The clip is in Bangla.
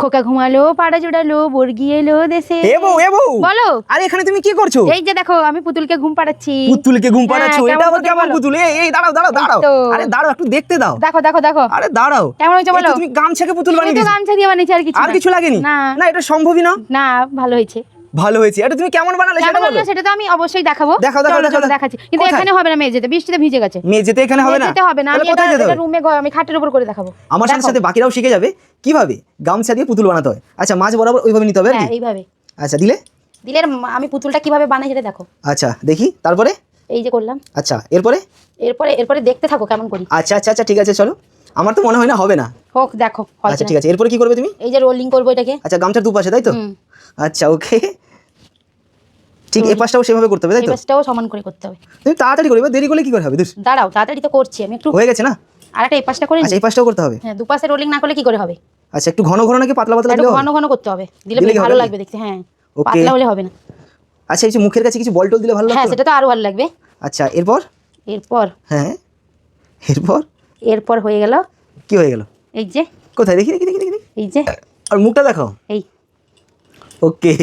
খোকা ঘুমালো পাড়া জোড়ালো বর্গি এলো দেশে। এ বউ এ বউ! বলো। আরে এখানে তুমি কি করছ? এই যে দেখো আমি পুতুলকে ঘুম পাড়াচ্ছি। পুতুলকে ঘুম হ্যাঁ, পাড়াচ্ছো? এটা আবার পুতুল কেমন পুতুল? এই এই দাঁড়াও দাঁড়াও দাঁড়াও। আরে দাঁড়াও একটু দেখতে দাও। দেখো দেখো দেখো। আরে দাঁড়াও। কেমন হয়েছে বলো? তুমি গামছাকে পুতুল বানিয়ে দিয়েছ গামছা দিয়ে বানিয়েছি আর কিছু আর কিছু লাগেনি? না। না এটা সম্ভবই না। না ভালো হয়েছে। ভালো হয়েছে। এটা তুমি কেমন বানালে সেটা বলো। সেটা তো আমি অবশ্যই দেখাবো। দেখাও, দেখাও, দেখাও, দেখাচ্ছি। কিন্তু এখানে হবে না মেয়ে যেতে বৃষ্টিতে ভিজে গেছে। মেয়ে যেতে এখানে হবে না? যেতে হবে না। আমি হবে? রুমে আমি খাটের উপর করে দেখাবো। আমার সাথে সাথে বাকিরাও শিখে যাবে। কীভাবে? গামছা দিয়ে পুতুল বানাতে হয়। আচ্ছা মাছ বরাবর ওইভাবে নিতে হবে হ্যাঁ এইভাবে। আচ্ছা দিলে? দিলের মা- আমি পুতুলটা কীভাবে বানাই সেটা দেখো। আচ্ছা দেখি। তারপরে? এই যে করলাম। আচ্ছা এরপরে? এরপরে এরপরে দেখতে থাকো কেমন করি। আচ্ছা আচ্ছা আচ্ছা ঠিক আছে চলো। আমার তো মনে হয় না হবে না। হোক দেখো আচ্ছা ঠিক আছে। এরপরে কি করবে তুমি? এই যে রোলিং করব এটাকে। আচ্ছা গামছার দুপাশে তাই তো? আচ্ছা ওকে। ঠিক এই পাশটাও সেভাবে করতে হবে তাই তো? পাশটাও সমান করে করতে হবে। তুমি তাড়াতাড়ি করবে দেরি করলে কি করে হবে? দাঁড়াও তাড়াতাড়ি তো করছি আমি একটু হয়ে গেছে না? আর একটা এই পাশটা করে আচ্ছা এই পাশটাও করতে হবে? হ্যাঁ দুপাশে রোলিং না করলে কি করে হবে? আচ্ছা একটু ঘন ঘন নাকি পাতলা পাতলা দিলে? ঘন ঘন করতে হবে দিলে ভালো লাগবে দেখতে হ্যাঁ. পাতলা হলে হবে না। আচ্ছা এই যে মুখের কাছে কিছু বল টল দিলে ভালো হ্যাঁ সেটা তো আরও ভালো লাগবে। আচ্ছা এরপর? এরপর? হ্যাঁ এরপর? এরপর হয়ে গেল। কি হয়ে গেল? এই যে। কোথায়? দেখি দেখি দেখি দেখি দেখি। এই যে। আর মুখটা দেখো এই। ওকে।